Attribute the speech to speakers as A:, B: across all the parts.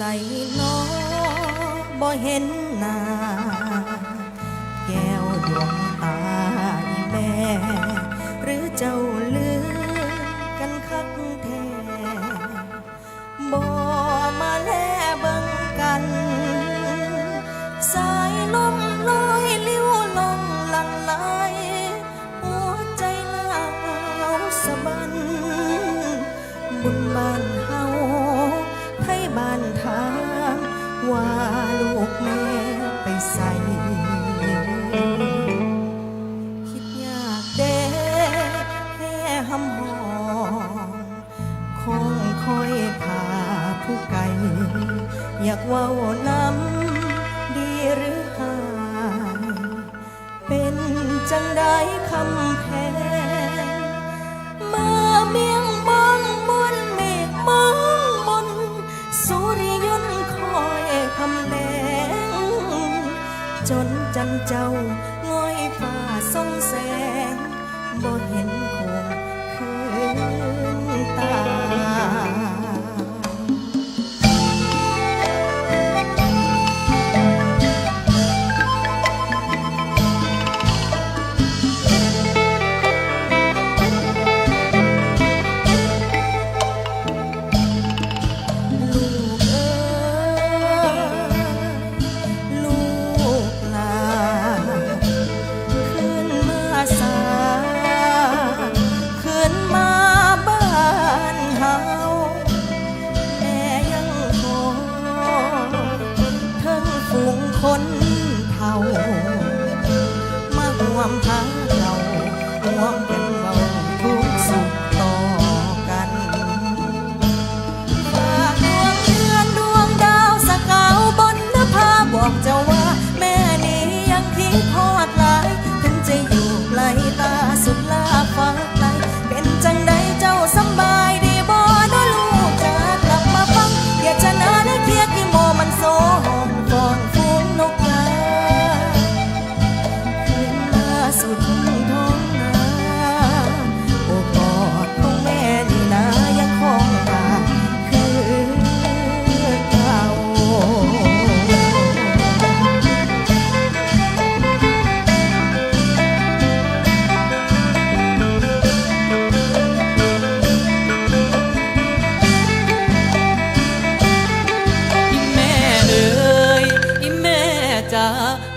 A: ใส่นอบ่เห็นหน้าแก้วดวงตาแม่หรือเจ้า ว่าน้ำดีหรือหาย เป็นจังได้คำแพงเมื่อเมียงมองบนเมฆมองบนสุริยนคอยคำแลงจนจันเจ้า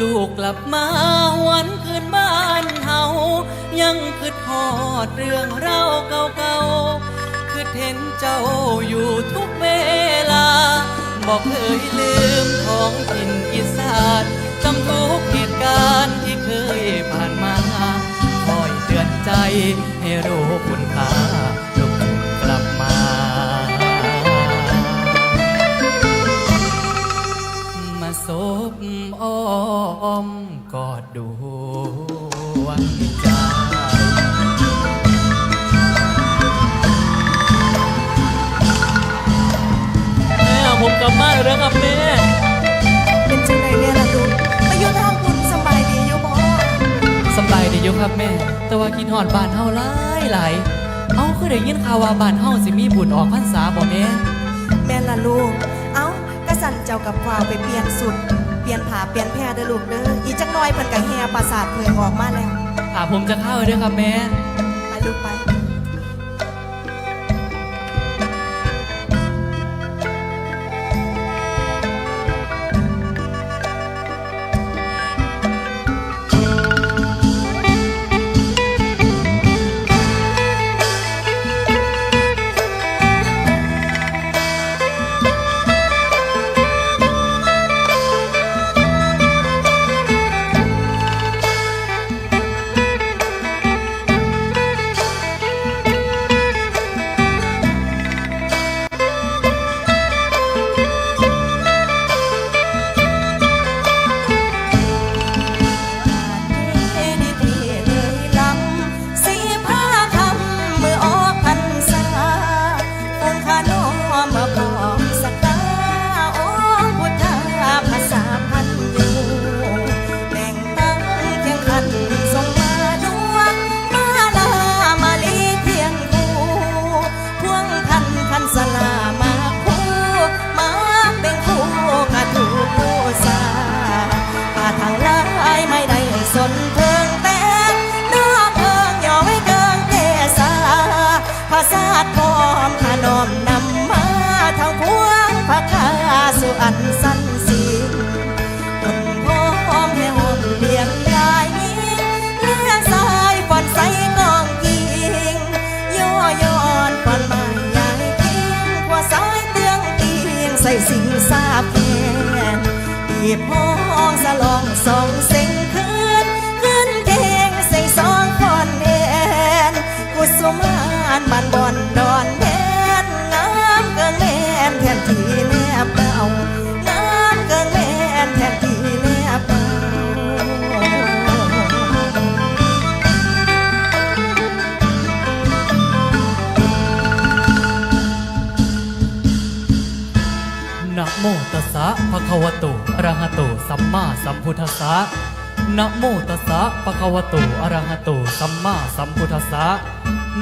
A: ลูกกลับมาหวนคืนบ้านเฮา
B: ยังคืดฮอดเรื่องเล่าเก่าๆคือเห็นเจ้าอยู่ทุกเวลา บอกเคยลืมของถิ่นอีสานจำทุกเหตุการณ์ที่เคยผ่านมาคอยเตือนใจให้รู้คุณค่า ครับแม่ แต่ว่ากินหอดบ้านเฮาหลายหลายเอ้าคือได้ยินข่าวว่าบ้านเฮาสิมีบุญออกพรรษาบ่แม่
A: แม่นล่ะลูก เอ้ากระสันเจ้ากับวาวไปเปลี่ยนสุด เปลี่ยนผ้าเปลี่ยนแพรเด้อลูกเด้อ อีจักหน้อยเพิ่นก็แห่ปราสาทเพิ่งออกมาแล้ว
B: ถ้าผมจะเข้าเด้อครับแม่
A: ไปลูกไป ใส่สิงสาแพนดีบห้องสลองสองเซ็งขึ้นขึ้นเพลงใส่สองคอนแอนกุศมา
B: ตัสสะภะคะวะโตอะระหะโต สัมมาสัมพุทธัสสะนะโมตัสสะภะคะวะโตอะระหะโต สัมมาสัมพุทธัสสะ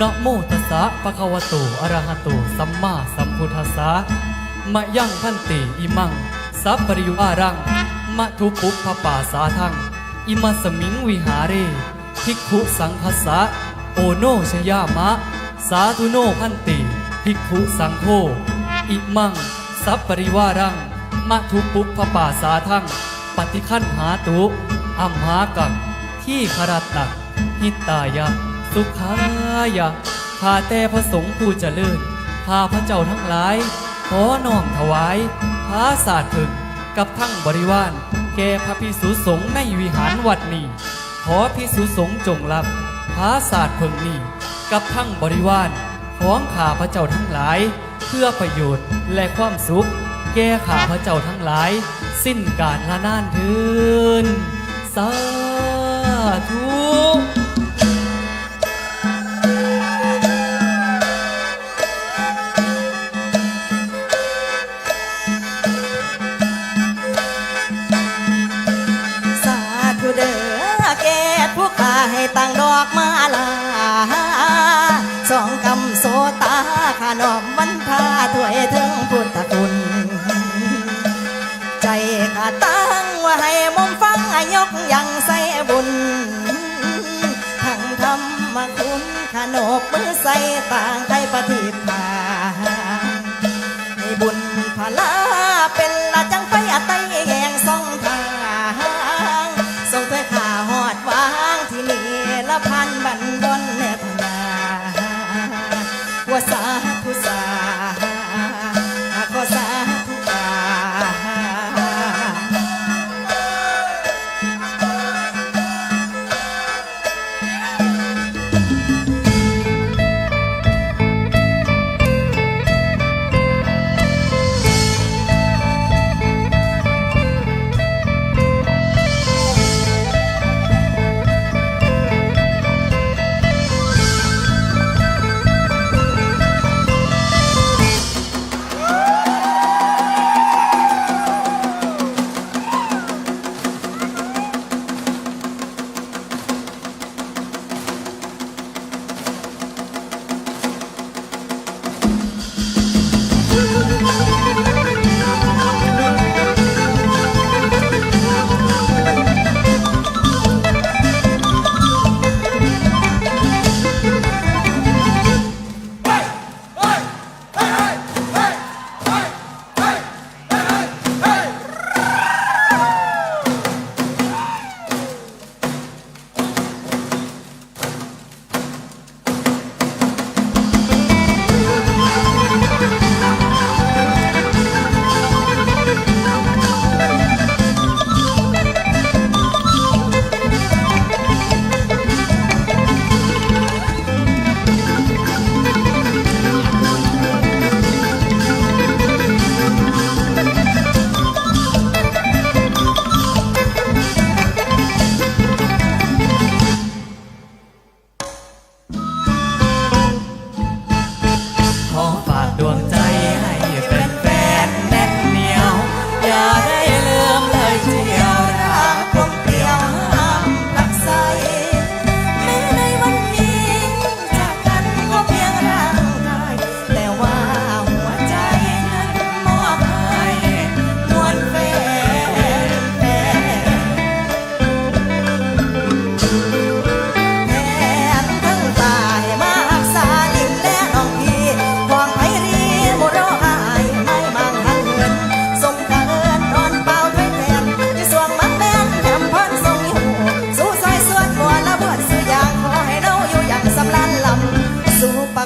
B: นะโมตัสสะภะคะวะโตอะระหะโต สัมมาสัมพุทธัสสะมะยังพันติอิมังสัพปริวารังมะทุปุปปปาสาทัง อิมัสมิงวิหาเรภิกขุสังคัสสะโอโนชยามะ สาธุโนพันติภิกขุสังโฆอิมัง สัพปริวารัง มะทุปุปปปาสาทังปฏิคันหาตุอัมหากังที่คารตักหิตายะ สุขายะข้าแต่พระสงฆ์ผู้เจริญข้าพระเจ้าทั้งหลาย ขอน้อมถวายพระศาสตร์ถึงกับทั้งบริวาร แก่พระพิสุสงฆ์ในวิหารวัดนี้ ขอพิสุสงฆ์จงรับพระศาสตร์เพึงนี้ กับทั้งบริวารของข้าพระเจ้าทั้งหลาย เพื่อประโยชน์และความสุข แก่ข้าพระเจ้าทั้งหลาย สิ้นกาลละนานเทินสาธุ
A: สาธุเด้อแก่ผู้ขาให้ตั้งดอกม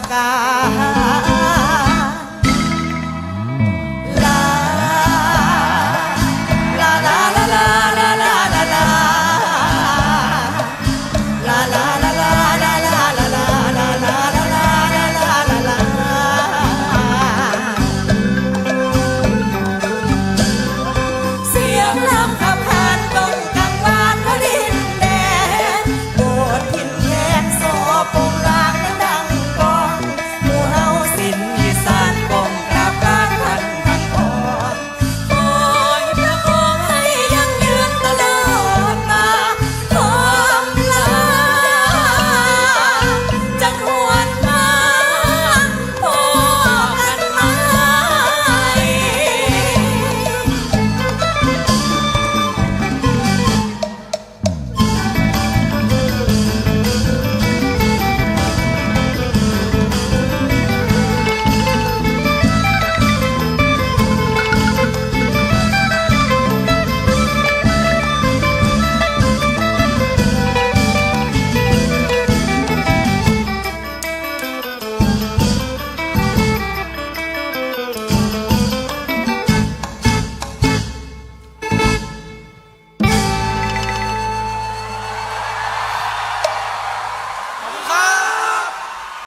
A: pagkakataon.